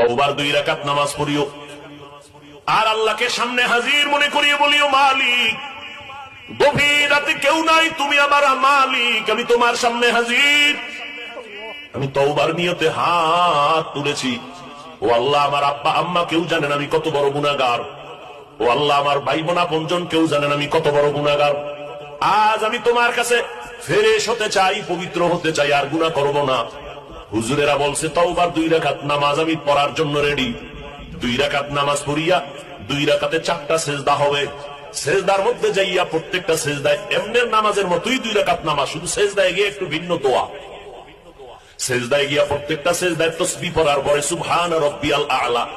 তওবার দুই রাকাত নামাজ পড়িও। আর আল্লাহকে সামনে হাজির মনে করিয়ে বলিও, মালিক, গভীর রাতে কেউ নাই, তুমি আমার মালিক, আমি তোমার সামনে হাজির। আমি তওবার নিয়তে হাত তুলেছি। ও আল্লাহ, আমার আব্বা আম্মা কেউ জানেন আমি কত বড় গুণাগার ও আল্লাহ, আমার ভাই বোনা পঞ্জন কেউ জানেন আমি কত বড় গুণাগার আজ আমি তোমার কাছে ফেরেশ হতে চাই, পবিত্র হতে চাই, আর গুণা করব না। হুজুরেরা বলছে, তওবার দুই রাকাত নামাজ আমি পড়ার জন্য রেডি দুই রাকাত নামাজ পড়িয়া দুই রাকাতে চারটা সেজদা হবে। সেজদার মধ্যে যাইয়া প্রত্যেকটা সেজদায় এমনের নামাজের মতোই দুই রাকাত নামাজ, শুধু সেজদায় গিয়ে একটু ভিন্ন দোয়া। সেজদায় গিয়া প্রত্যেকটা সেজদায় তসবি পড়ার পরে আলা।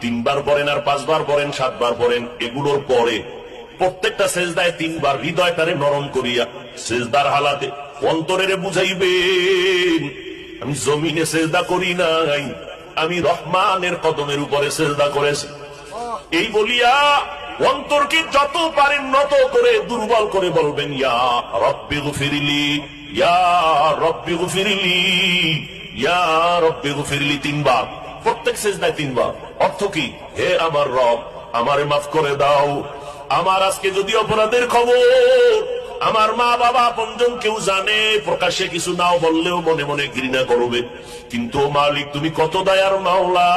তিনবার আর পাঁচবার পড়েন, সাতবার পড়েন, এগুলোর পরে প্রত্যেকটা সেজদায় তিনবার হৃদয় হৃদয়টারে নরম করিয়া সেজদার হালাতে অন্তরেরে বুঝাইবেন আমি জমিনে সেজদা করি নাই। আমি রহমানের কদমের উপরে সেজদা করেছি। এই বলিয়া অন্তরকে যত পারেন নত করে, দুর্বল করে বলবেন, ইয়া রব্বি গুফিরিলি, ইয়া রব্বি গুফিরিলি, ইয়া রব্বি গুফিরিলি তিনবার। প্রত্যেক সেজদায় তিনবার। অর্থ কি? হে আমার রব, আমারে মাফ করে দাও। আমার আজকে যদি অপরাধের খবর আমার মা বাবা আপনজন কেউ জানে প্রকাশ্যে কিছু নাও বললেও মনে মনে ঘৃণা করবে। কিন্তু মালিক, তুমি কত দায়ার মাওলা।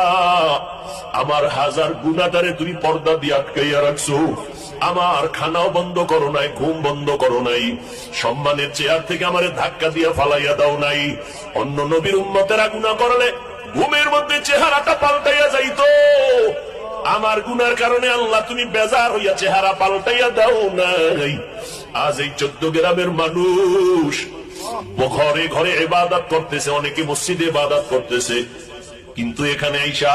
আমার হাজার গুণাটারে তুমি পর্দা দিয়ে আটকাইয়া রাখছো। আমার খানাও বন্ধ করো নাই, ঘুম বন্ধ করো নাই। সম্মানের চেয়ার থেকে আমারে ধাক্কা দিয়া ফালাইয়া দাও নাই। অন্য নবীর উন্মতেরা গুণা করলে ঘুমের মধ্যে চেহারাটা পাল্টাইয়া যাইতো। আমার গুনার কারণে আল্লাহ তুমি বেজার হইয়া চেহারা পাল্টাইয়া দাও নাই। আজ এই চোদ্দ গ্রামের মানুষ ঘরে ঘরে এবাদাত করতেছে, অনেকে মসজিদে এবাদাত করতেছে। কিন্তু এখানে আইসা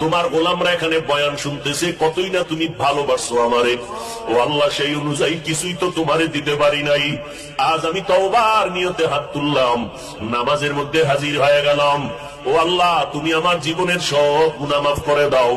তোমার গোলামরা এখানে বয়ান শুনতেছে, কতই না তুমি ভালোবাসো আমারে। ও আল্লাহ, সেই অনুযায়ী কিছুই তো তোমারে দিতে পারি নাই। আজ আমি তওবার নিয়তে হাত তুললাম, নামাজের মধ্যে হাজির হয়ে গেলাম। ও আল্লাহ, তুমি আমার জীবনের সব গুনাহ মাফ করে দাও।